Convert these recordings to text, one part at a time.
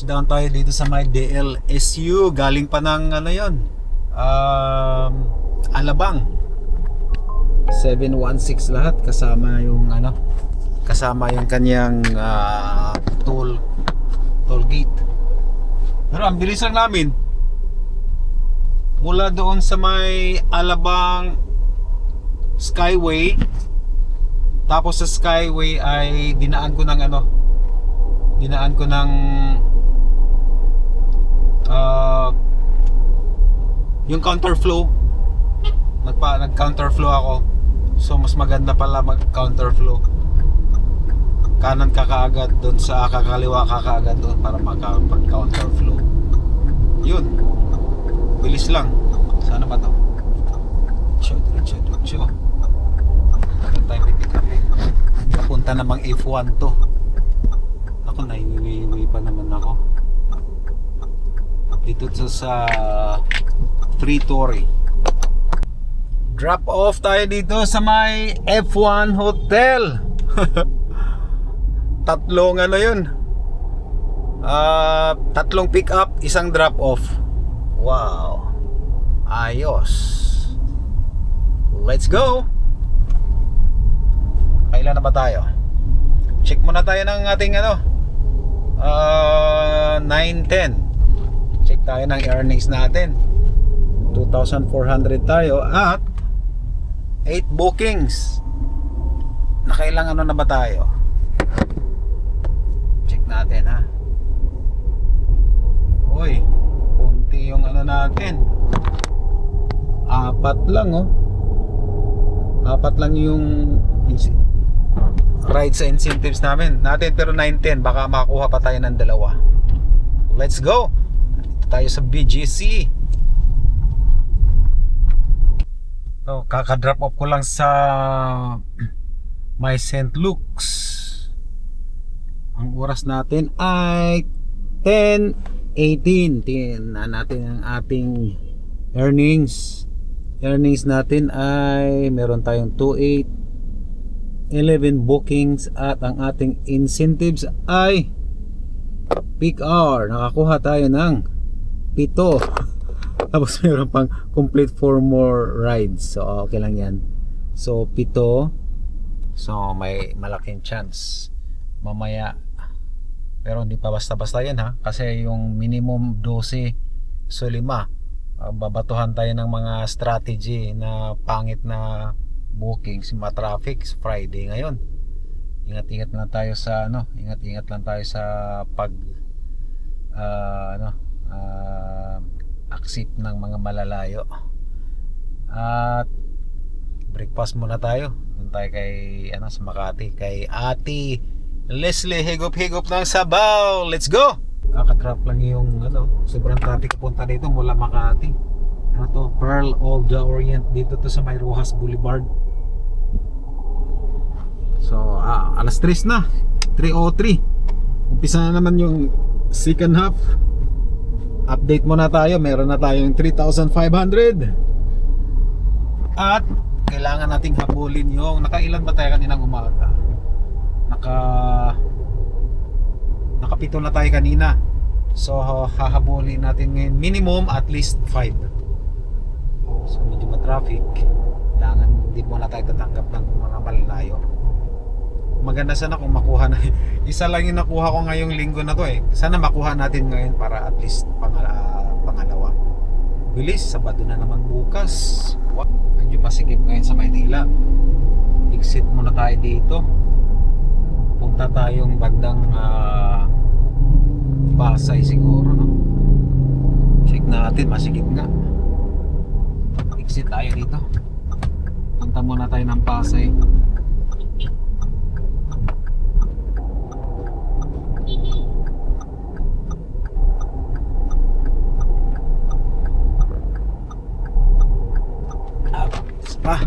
touchdown tayo dito sa may DLSU. Galing pa ng ano yon um, Alabang. 716 lahat kasama yung ano kasama yung kanyang ah, toll toll gate. Pero ang bilis lang namin. Mula doon sa may Alabang Skyway tapos sa Skyway ay dinaan ko ng ano dinaan ko ng ah, yung counterflow nagpa nag counterflow ako. So mas maganda pala mag counterflow kanan ka kaagad doon sa kakaliwa ka kaagad doon para makapag counterflow yun. Bilis lang. Sana ba to? Diretso diretso diretso Meron tayong pipick up namang F1 to. Ako naiwiwi pa naman ako. Dito to sa Tritori. Drop off tayo dito sa may F1 Hotel. tatlong ano yun? Ah, tatlong pick up, isang drop off. Wow. Ayos. Let's go. Kailan na ba tayo? Check muna tayo ng ating ano uh, 910 Check tayo ng earnings natin. 2,400 tayo at 8 bookings. Nakailang ano na ba tayo? Check natin ha? Uy Kunti yung ano natin. Apat lang oh. Apat lang yung ride sa incentives namin. Natin pero 910 baka makakuha pa tayo ng dalawa. Let's go tayo sa BGC so, kakadrop off ko lang sa my St. Luke's. Ang oras natin ay 10.18 tingnan natin ang ating earnings. Earnings natin ay meron tayong 2.8 11 bookings at ang ating incentives ay peak hour. Nakakuha tayo ng pito. Tapos meron pang complete for more rides. So okay lang yan. So pito. So may malaking chance. Mamaya. Pero hindi pa basta basta yan ha? Kasi yung minimum 12 so 5 uh, babatuhan tayo ng mga strategy na pangit na bookings, mga traffic Friday ngayon. Ingat-ingat lang tayo sa ano, ingat-ingat lang tayo sa pag uh, ano, uh, accept ng mga malalayo. At breakfast muna tayo. Doon kay ano sa Makati, kay Ati Leslie higop-higop ng sabaw. Let's go. Kakadrop lang yung ano, sobrang traffic punta dito mula Makati ano to, Pearl of the Orient dito to sa may Boulevard so ah, alas 3 na 3.03 umpisa na naman yung second half update muna tayo. Meron na tayong 3,500 at kailangan nating habulin yung nakailan ba tayo kaninang umaga? Naka nakapito na tayo kanina. So hahabulin natin ngayon minimum at least 5 So medyo ma-traffic. Kailangan hindi mo na tayo tatanggap ng mga malalayo. Maganda sana kung makuha na. Isa lang yung nakuha ko ngayong linggo na to eh. Sana makuha natin ngayon para at least pangala, pangalawa. Bilis, Sabado na naman bukas. Medyo masigit ngayon sa Maynila. Exit muna tayo dito. Punta tayong bandang uh, Pasay siguro. No? Check natin, masigit nga exit tayo dito punta muna tayo ng Pasay pa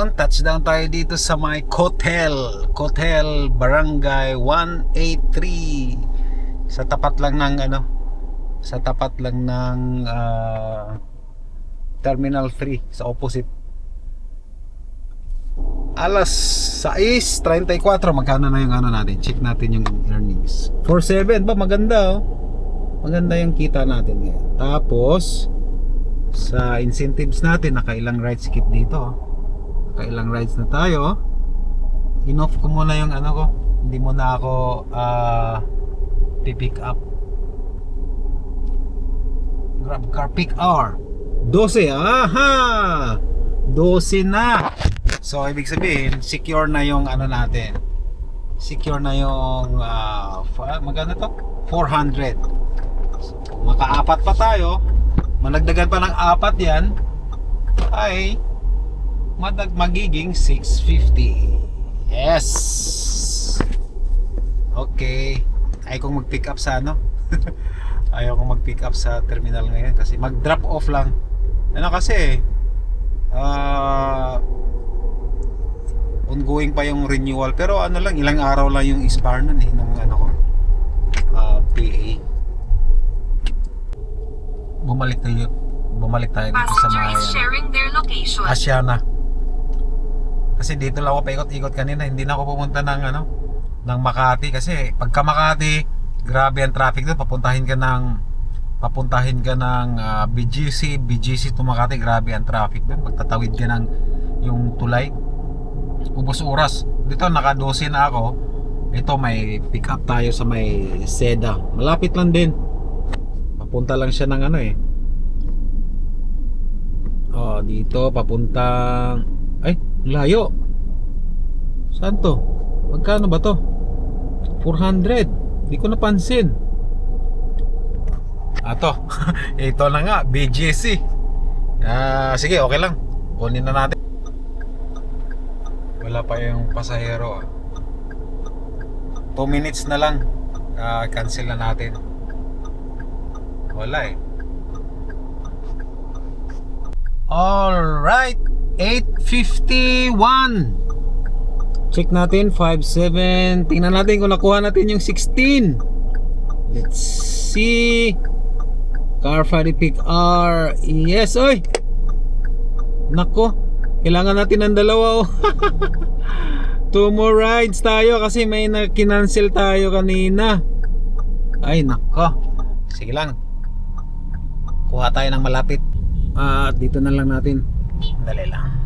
Noon, touchdown tayo dito sa may Cotel Cotel Barangay 183 Sa tapat lang ng ano, sa tapat lang ng ah, Terminal 3 sa opposite. Alas 6.34 magkano na yung ano natin? Check natin yung earnings. 47 ba maganda oh. Maganda yung kita natin ngayon. Tapos sa incentives natin nakailang rides skip dito. oh. Nakailang rides na tayo. In-off ko muna yung ano ko. Hindi mo na ako ah pick up. Grab car pick hour. 12. Aha! 12 na. So, ibig sabihin, secure na yung ano natin. Secure na yung ah, fa- magkano to? 400. So, makaapat pa tayo, managdagan pa ng apat yan, ay madag magiging 650. Yes! Okay. Ay kung mag-pick up sa ano? Ayaw kong mag-pick up sa terminal ngayon kasi mag-drop off lang. Ano kasi ah ongoing pa yung renewal pero ano lang ilang araw lang yung expire nun eh nung ano ko ah, PA bumalik tayo bumalik tayo dito sa Passenger sharing their location. Asiana. Kasi dito lang ako paikot-ikot kanina, hindi na ako pumunta ng ano, ng Makati kasi pagka Makati, grabe ang traffic doon, papuntahin ka ng papuntahin ka ng ah, BGC, BGC to Makati, grabe ang traffic doon. Pagtatawid ka ng yung tulay, ubos oras. Dito naka 12 na ako. Ito may pick up tayo sa may Seda. Malapit lang din. Papunta lang siya ng ano eh. Oh, dito papuntang ay, layo. Saan to? Magkano ba to? 400. Di ko napansin. Ato. Ito na nga, BGC. Ah, sige, okay lang. Kunin na natin. Wala pa yung pasahero. 2 minutes na lang. Ah, cancel na natin. Wala eh. Alright, 8.51 Check natin, 5.7 Tingnan natin kung nakuha natin yung 16 Let's see. Car Friday Pick R. Yes, oy. Nako, kailangan natin ng dalawa oh. Two more rides tayo kasi may na kinancel tayo kanina. Ay, nako. Sige lang. Kuha tayo ng malapit. At dito na lang natin dali lang